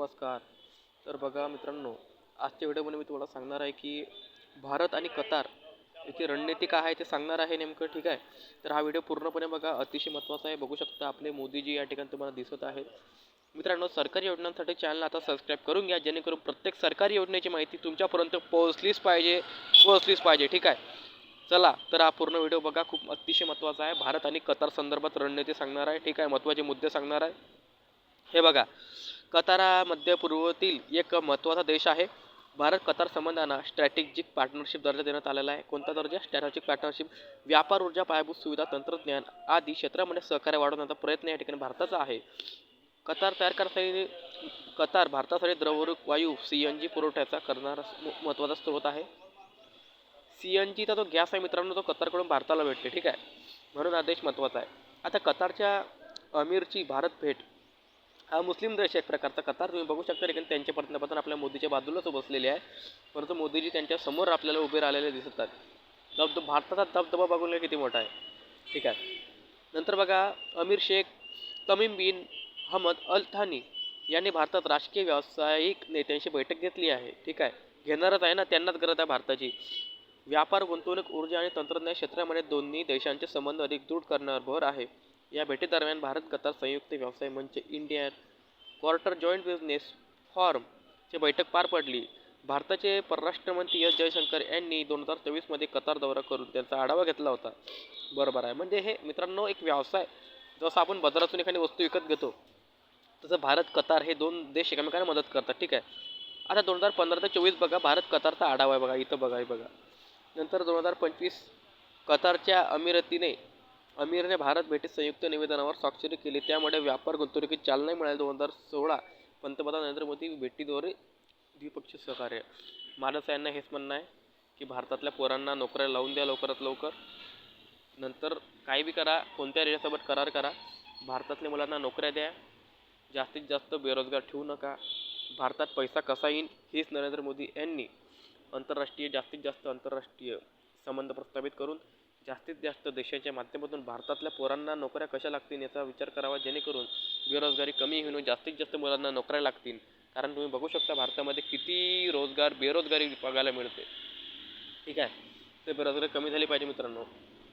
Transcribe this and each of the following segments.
नमस्कार. तर बघा मित्रांनो आजच्या व्हिडिओमध्ये मी तुम्हाला सांगणार आहे की भारत आणि कतार याची रणनीती काय आहे ते सांगणार आहे नेमकं ठीक आहे? तर हा व्हिडिओ पूर्णपणे बघा अतिशय महत्त्वाचा आहे. बघू शकता आपले मोदीजी या ठिकाणी तुम्हाला दिसत आहेत. मित्रांनो सरकारी योजनांसाठी चॅनल आता सबस्क्राईब करून घ्या जेणेकरून प्रत्येक सरकारी योजनेची माहिती तुमच्यापर्यंत पोहोचलीच पाहिजे पोहोचलीच पाहिजे ठीक आहे? चला तर हा पूर्ण व्हिडिओ बघा खूप अतिशय महत्त्वाचा आहे. भारत आणि कतार संदर्भात रणनीती सांगणार आहे ठीक आहे? महत्त्वाचे मुद्दे सांगणार आहे. हे बघा कतार हा मध्य पूर्वतील एक महत्त्वाचा देश आहे. भारत कतार संबंधांना स्ट्रॅटेजिक पार्टनरशिप दर्जा देण्यात आलेला आहे. कोणता दर्जा? स्ट्रॅटेजिक पार्टनरशिप व्यापार ऊर्जा पायाभूत सुविधा तंत्रज्ञान आदी क्षेत्रामध्ये सहकार्य वाढवण्याचा प्रयत्न या ठिकाणी भारताचा आहे. कतार तयार करण्यासाठी कतार भारतासाठी द्रवरूप वायू सी एन जी पुरवठ्याचा करणारा म- महत्त्वाचा स्रोत आहे. सी एन जीचा जो गॅस आहे मित्रांनो तो कतारकडून भारताला भेटते ठीक आहे? म्हणून हा देश महत्त्वाचा आहे. आता कतारच्या अमीरची भारत भेट मुस्लिम देश एक प्रकारचा कतार. तुम्ही बघू शकता लेकिन त्यांचे पंतप्रधान आपल्या मोदीच्या बाजूलाच बसलेले आहे. परंतु मोदीजी त्यांच्यासमोर आपल्याला उभे राहिलेले दिसतात आहेत. भारताचा दबदबा बघून किती मोठा आहे. ठीक आहे. नंतर बघा अमीर शेख तमीम बिन अहमद अल थानी यांनी भारतात राजकीय व्यावसायिक नेत्यांशी बैठक घेतली आहे. ठीक आहे. घेणारच आहे ना त्यांनाच गरज आहे भारताची. व्यापार गुंतवणूक ऊर्जा आणि तंत्रज्ञान क्षेत्रामध्ये दोन्ही देशांचे संबंध अधिक दृढ करण्यावर भर आहे. या भेटीदरम्यान भारत कतार संयुक्त व्यवसाय मंच इंडियन क्वार्टर जॉईंट बिझनेस फॉर्मची बैठक पार पडली. भारताचे परराष्ट्र मंत्री एस. जयशंकर यांनी दोन हजार चोवीसमध्ये कतार दौरा करून त्यांचा आढावा घेतला होता. बरोबर आहे. म्हणजे हे मित्रांनो एक व्यवसाय. जसं आपण बाजारातून एखादी वस्तू विकत घेतो तसं भारत कतार हे दोन देश एकमेकांना मदत करतात. ठीक आहे. आता दोन हजार पंधरा ते चोवीस बघा भारत कतारचा आढावा आहे बघा. इथं बघा हे बघा. नंतर दोन हजार पंचवीस कतारच्या अमिरातीने अमीरने भारत भेटीत संयुक्त निवेदनावर स्वाक्षरी केली. त्यामुळे व्यापार गुंतवणुकीत चालना मिळाली. दोन हजार सोळा पंतप्रधान नरेंद्र मोदी भेटीद्वारे द्विपक्षीय सहकार्य. माझं यांना हेच म्हणणं आहे की भारतातल्या पोरांना नोकऱ्या लावून द्या लवकरात लवकर. नंतर काही बी करा कोणत्या देशासोबत करार करा. भारतातल्या मुलांना नोकऱ्या द्या. जास्तीत जास्त बेरोजगार ठेवू नका. भारतात पैसा कसा येईल हेच नरेंद्र मोदी यांनी आंतरराष्ट्रीय जास्तीत जास्त आंतरराष्ट्रीय संबंध प्रस्थापित करून जास्तीत जास्त देशाच्या माध्यमातून भारतातल्या पोरांना नोकऱ्या कशा लागतील याचा विचार करावा जेणेकरून बेरोजगारी कमी होऊन जास्तीत जास्त मुलांना नोकऱ्या लागतील. कारण तुम्ही बघू शकता भारतामध्ये किती रोजगार बेरोजगारी बघायला मिळते ठीक आहे? ते बेरोजगारी कमी झाली पाहिजे मित्रांनो.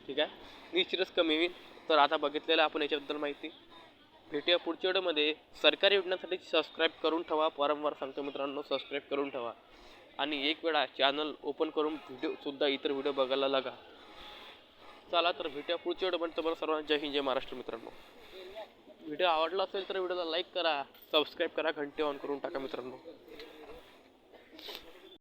ठीक आहे? निश्चितच कमी होईल. तर आता बघितलेलं आपण याच्याबद्दल माहिती. भेटूया पुढच्या व्हिडिओमध्ये. सरकारी योजनांसाठी सबस्क्राईब करून ठेवा. वारंवार सांगतो मित्रांनो सबस्क्राईब करून ठेवा. आणि एक वेळा चॅनल ओपन करून व्हिडिओसुद्धा इतर व्हिडिओ बघायला लागा. चला तर भेटूया पुढच्या व्हिडिओ तुम्हाला सर्वांना जय हिंद जय महाराष्ट्र मित्रांनो. व्हिडिओ आवडला असेल तर व्हिडिओला लाईक करा सबस्क्राईब करा घंटे ऑन करून टाका मित्रांनो.